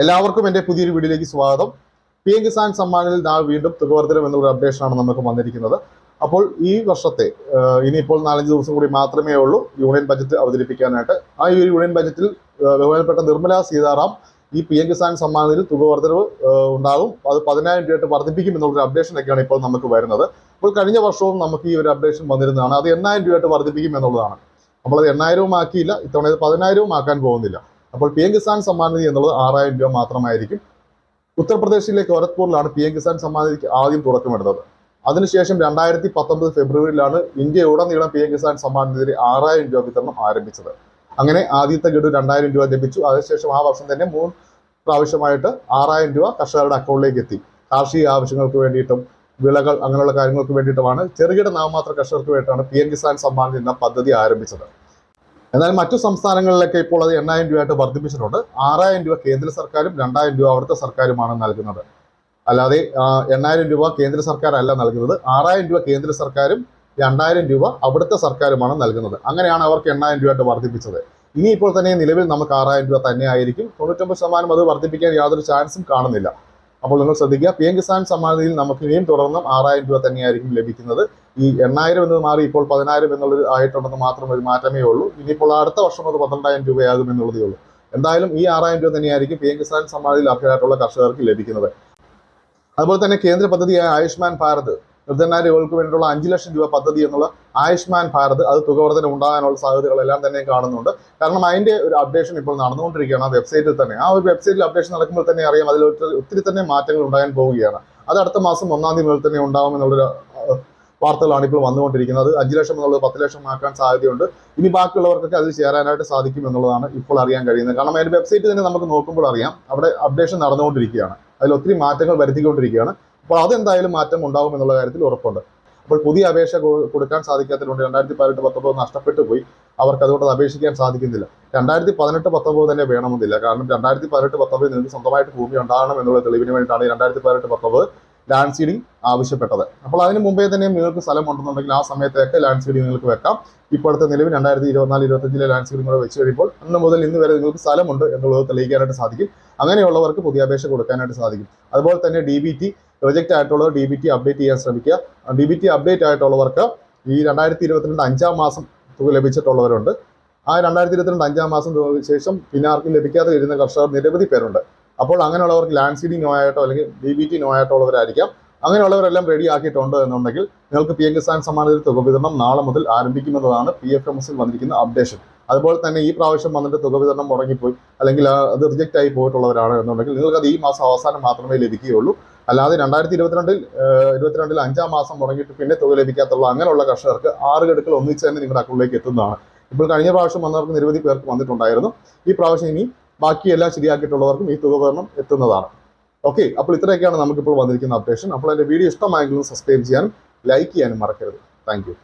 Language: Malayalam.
എല്ലാവർക്കും എന്റെ പുതിയൊരു വീഡിയോയിലേക്ക് സ്വാഗതം. പി എം കിസാൻ സമ്മാനിൽ നാളെ വീണ്ടും തുകവർദ്ധനം അപ്ഡേഷൻ അപ്ഡേഷനാണ് നമുക്ക് വന്നിരിക്കുന്നത്. അപ്പോൾ ഈ വർഷത്തെ ഇനിയിപ്പോൾ നാലഞ്ച് ദിവസം കൂടി മാത്രമേ ഉള്ളൂ യൂണിയൻ ബജറ്റ് അവതരിപ്പിക്കാനായിട്ട്. ആ ഈ യൂണിയൻ ബജറ്റിൽ ബഹുമാനപ്പെട്ട നിർമ്മല സീതാറാം ഈ പി എം കിസാൻ സമ്മാനത്തിൽ തുക വർധനവ് ആഹ് ഉണ്ടാകും. അത് പതിനായിരം രൂപയായിട്ട് വർദ്ധിപ്പിക്കും എന്നുള്ളൊരു അപ്ഡേഷനൊക്കെയാണ് ഇപ്പോൾ നമുക്ക് വരുന്നത്. അപ്പോൾ കഴിഞ്ഞ വർഷവും നമുക്ക് ഈ ഒരു അപ്ഡേഷൻ വന്നിരുന്നതാണ്. അത് എണ്ണായിരം രൂപയായിട്ട് വർദ്ധിപ്പിക്കും എന്നുള്ളതാണ്. നമ്മളത് എണ്ണായിരവും ആക്കിയില്ല. ഇത്തവണ ഇത് പതിനായിരവും ആക്കാൻ പോകുന്നില്ല. അപ്പോൾ പി എം കിസാൻ സമ്മാൻ നിധി എന്നുള്ളത് ആറായിരം രൂപ മാത്രമായിരിക്കും. ഉത്തർപ്രദേശിലെ ഗോരഖ്പൂരിലാണ് പി എം കിസാൻ സമ്മാൻ നിധിക്ക് ആദ്യം തുടക്കമിടുന്നത്. അതിനുശേഷം രണ്ടായിരത്തി പത്തൊമ്പത് ഫെബ്രുവരിയിലാണ് ഇന്ത്യ ഉടനീളം പി എം കിസാൻ സമ്മാൻ നിധി ആറായിരം രൂപ വിതരണം ആരംഭിച്ചത്. അങ്ങനെ ആദ്യത്തെ ഗഡു രണ്ടായിരം രൂപ ലഭിച്ചു. അതിനുശേഷം ആ വർഷം തന്നെ മൂന്ന് പ്രാവശ്യമായിട്ട് ആറായിരം രൂപ കർഷകരുടെ അക്കൗണ്ടിലേക്ക് എത്തി. കാർഷിക ആവശ്യങ്ങൾക്ക് വേണ്ടിയിട്ടും വിളകൾ അങ്ങനെയുള്ള കാര്യങ്ങൾക്ക് വേണ്ടിയിട്ടുമാണ്. ചെറുകിട നാമമാത്ര കർഷകർക്ക് വേണ്ടിയിട്ടാണ് പി എം കിസാൻ സമ്മാൻ എന്ന പദ്ധതി ആരംഭിച്ചത്. എന്നാൽ മറ്റു സംസ്ഥാനങ്ങളിലൊക്കെ ഇപ്പോൾ അത് എണ്ണായിരം രൂപയായിട്ട് വർദ്ധിപ്പിച്ചിട്ടുണ്ട്. ആറായിരം രൂപ കേന്ദ്ര സർക്കാരും രണ്ടായിരം രൂപ അവിടുത്തെ സർക്കാരുമാണ് നൽകുന്നത്. അല്ലാതെ എണ്ണായിരം രൂപ കേന്ദ്ര സർക്കാരല്ല നൽകുന്നത്. ആറായിരം രൂപ കേന്ദ്ര സർക്കാരും രണ്ടായിരം രൂപ അവിടുത്തെ സർക്കാരുമാണ് നൽകുന്നത്. അങ്ങനെയാണ് അവർക്ക് എണ്ണായിരം രൂപയായിട്ട് വർദ്ധിപ്പിച്ചത്. ഇനി ഇപ്പോൾ തന്നെ നിലവിൽ നമുക്ക് ആറായിരം രൂപ തന്നെ ആയിരിക്കും. തൊണ്ണൂറ്റൊമ്പത് ശതമാനം അത് വർദ്ധിപ്പിക്കാൻ യാതൊരു ചാൻസും കാണുന്നില്ല. അപ്പോൾ നിങ്ങൾ ശ്രദ്ധിക്കുക. പി എം കിസാൻ സമ്മാനിധിയിൽ നമുക്ക് ഇനിയും തുടർന്നും ആറായിരം രൂപ തന്നെയായിരിക്കും ലഭിക്കുന്നത്. ഈ എണ്ണായിരം എന്നത് മാറി ഇപ്പോൾ പതിനായിരം എന്നുള്ളത് ആയിട്ടുണ്ടെന്ന് മാത്രം ഒരു മാറ്റമേ ഉള്ളൂ. ഇനിയിപ്പോൾ അടുത്ത വർഷം അത് പന്ത്രണ്ടായിരം രൂപയാകും എന്നുള്ളതേ ഉള്ളൂ. എന്തായാലും ഈ ആറായിരം രൂപ തന്നെയായിരിക്കും പി എം കിസാൻ സമ്മാനിധിയിൽ അർഹരായിട്ടുള്ള കർഷകർക്ക് ലഭിക്കുന്നത്. അതുപോലെ തന്നെ കേന്ദ്ര പദ്ധതിയായ ആയുഷ്മാൻ ഭാരത് നിർധനായ രോഗികൾക്ക് വേണ്ടിയുള്ള അഞ്ച് ലക്ഷം രൂപ പദ്ധതി എന്നുള്ള ആയുഷ്മാൻ ഭാരത് അത് തുക ഉണ്ടാകാനുള്ള സാധ്യതകളെല്ലാം തന്നെ കാണുന്നുണ്ട്. കാരണം അതിന്റെ ഒരു അപ്ഡേഷൻ ഇപ്പോൾ നടന്നുകൊണ്ടിരിക്കുകയാണ് ആ വെബ്സൈറ്റിൽ തന്നെ. ആ ഒരു വെബ്സൈറ്റിൽ അപ്ഡേഷൻ നടക്കുമ്പോൾ തന്നെ അറിയാം അതിൽ ഒത്തിരി- തന്നെ മാറ്റങ്ങൾ ഉണ്ടാകാൻ പോവുകയാണ്. അത് അടുത്ത മാസം ഒന്നാം തീയതി മുതൽ തന്നെ ഉണ്ടാകുമെന്നുള്ളൊരു വാർത്തകളാണ് ഇപ്പോൾ വന്നുകൊണ്ടിരിക്കുന്നത്. അഞ്ച് ലക്ഷം എന്നുള്ളത് പത്ത് ലക്ഷം ആക്കാൻ സാധ്യതയുണ്ട്. ഇനി ബാക്കിയുള്ളവർക്കൊക്കെ അതിൽ ചേരാനായിട്ട് സാധിക്കും എന്നുള്ളതാണ് ഇപ്പോൾ അറിയാൻ കഴിയുന്നത്. കാരണം അതിന്റെ വെബ്സൈറ്റ് തന്നെ നമുക്ക് നോക്കുമ്പോൾ അറിയാം. അവിടെ അപ്ഡേഷൻ നടന്നുകൊണ്ടിരിക്കുകയാണ്. അതിൽ ഒത്തിരി മാറ്റങ്ങൾ വരുത്തിക്കൊണ്ടിരിക്കുകയാണ്. അപ്പോൾ അതെന്തായാലും മാറ്റം ഉണ്ടാകും എന്നുള്ള കാര്യത്തിൽ ഉറപ്പുണ്ട്. അപ്പോൾ പുതിയ അപേക്ഷ കൊടുക്കാൻ സാധിക്കാത്തതുകൊണ്ട് രണ്ടായിരത്തി പതിനെട്ട് പത്തൊമ്പത് നഷ്ടപ്പെട്ടു പോയി. അവർക്ക് അതുകൊണ്ട് അത് അപേക്ഷിക്കാൻ സാധിക്കുന്നില്ല. രണ്ടായിരത്തി പതിനെട്ട് പത്തൊമ്പത് തന്നെ വേണമെന്നില്ല. കാരണം രണ്ടായിരത്തി പതിനെട്ട് പത്തൊമ്പത് നിങ്ങൾക്ക് സ്വന്തമായിട്ട് ഭൂമി ഉണ്ടാകണം എന്നുള്ള തെളിവിന് വേണ്ടിയിട്ടാണ് രണ്ടായിരത്തി പതിനെട്ട് പത്തൊമ്പത് ലാൻഡ് സീഡിംഗ് ആവശ്യപ്പെട്ടത്. അപ്പോൾ അതിന് മുമ്പേ തന്നെ നിങ്ങൾക്ക് സ്ഥലം ഉണ്ടെന്നുണ്ടെങ്കിൽ ആ സമയത്തേക്ക് ലാൻഡ് സീഡിംഗ് നിങ്ങൾക്ക് വെക്കാം. ഇപ്പോഴത്തെ നിലവിൽ രണ്ടായിരത്തി ഇരുപത്തിനാല് ഇരുപത്തഞ്ചിലെ ലാൻഡ് സീഡിംഗ് കൂടെ വെച്ച് കഴിയുമ്പോൾ അന്ന് മുതൽ ഇന്ന് വരെ നിങ്ങൾക്ക് സ്ഥലമുണ്ട് എന്നുള്ളത് തെളിയിക്കാനായിട്ട് സാധിക്കും. അങ്ങനെയുള്ളവർക്ക് പുതിയ അപേക്ഷ കൊടുക്കാനായിട്ട് സാധിക്കും. അതുപോലെ തന്നെ ഡി ബി ടി റിജക്റ്റ് ആയിട്ടുള്ളത് ഡി ബി ടി അപ്ഡേറ്റ് ചെയ്യാൻ ശ്രമിക്കുക. ഡി ബി ടി അപ്ഡേറ്റ് ആയിട്ടുള്ളവർക്ക് ഈ രണ്ടായിരത്തി ഇരുപത്തിരണ്ട് അഞ്ചാം മാസം തുക ലഭിച്ചിട്ടുള്ളവരുണ്ട്. ആ രണ്ടായിരത്തി ഇരുപത്തിരണ്ട് അഞ്ചാം മാസം ശേഷം പിന്നെ ആർക്കും ലഭിക്കാതെ വരുന്ന കർഷകർ നിരവധി പേരുണ്ട്. അപ്പോൾ അങ്ങനെയുള്ളവർക്ക് ലാൻഡ് സീഡിംഗ് നോ ആയിട്ടോ അല്ലെങ്കിൽ ഡി ബി ടി നോ ആയിട്ടുള്ളവരായിരിക്കാം അങ്ങനെയുള്ളവരെല്ലാം റെഡി ആക്കിയിട്ടുണ്ട് എന്നുണ്ടെങ്കിൽ നിങ്ങൾക്ക് പി എം കിസാൻ സമ്മാനത്തിൽ തുക വിതരണം നാളെ മുതൽ ആരംഭിക്കുമെന്നതാണ് പി എഫ് എം എസിൽ വന്നിരിക്കുന്ന അപ്ഡേഷൻ അതുപോലെ തന്നെ ഈ പ്രാവശ്യം വന്നിട്ട് തുക വിതരണം മുടങ്ങിപ്പോയി. അല്ലെങ്കിൽ അത് റിജക്റ്റ് ആയി പോയിട്ടുള്ളവരാണ് എന്നുണ്ടെങ്കിൽ നിങ്ങൾക്ക് അത് ഈ മാസം അവസാനം മാത്രമേ ലഭിക്കുകയുള്ളൂ. അല്ലാതെ രണ്ടായിരത്തി ഇരുപത്തിരണ്ടിൽ ഇരുപത്തിരണ്ടിൽ അഞ്ചാം മാസം മുടങ്ങിയിട്ട് പിന്നെ തുക ലഭിക്കാത്തുള്ള അങ്ങനെയുള്ള കർഷകർക്ക് ആറ് ഗഡുക്കൾ ഒന്നിച്ച് തന്നെ നിങ്ങളുടെ അക്കൗണ്ടിലേക്ക് എത്തുന്നതാണ്. ഇപ്പോൾ കഴിഞ്ഞ പ്രാവശ്യം വന്നവർക്ക് നിരവധി പേർക്ക് വന്നിട്ടുണ്ടായിരുന്നു. ഈ പ്രാവശ്യം ഇനി ബാക്കിയെല്ലാം ശരിയാക്കിയിട്ടുള്ളവർക്കും ഈ തുക വിതരണം എത്തുന്നതാണ്. ഓക്കെ അപ്പോൾ ഇത്രയൊക്കെയാണ് നമുക്കിപ്പോൾ വന്നിരിക്കുന്ന അപ്ഡേഷൻ. അപ്പോൾ എന്റെ വീഡിയോ ഇഷ്ടമായെങ്കിലും സബ്സ്ക്രൈബ് ചെയ്യാനും ലൈക്ക് ചെയ്യാനും മറക്കരുത്. താങ്ക്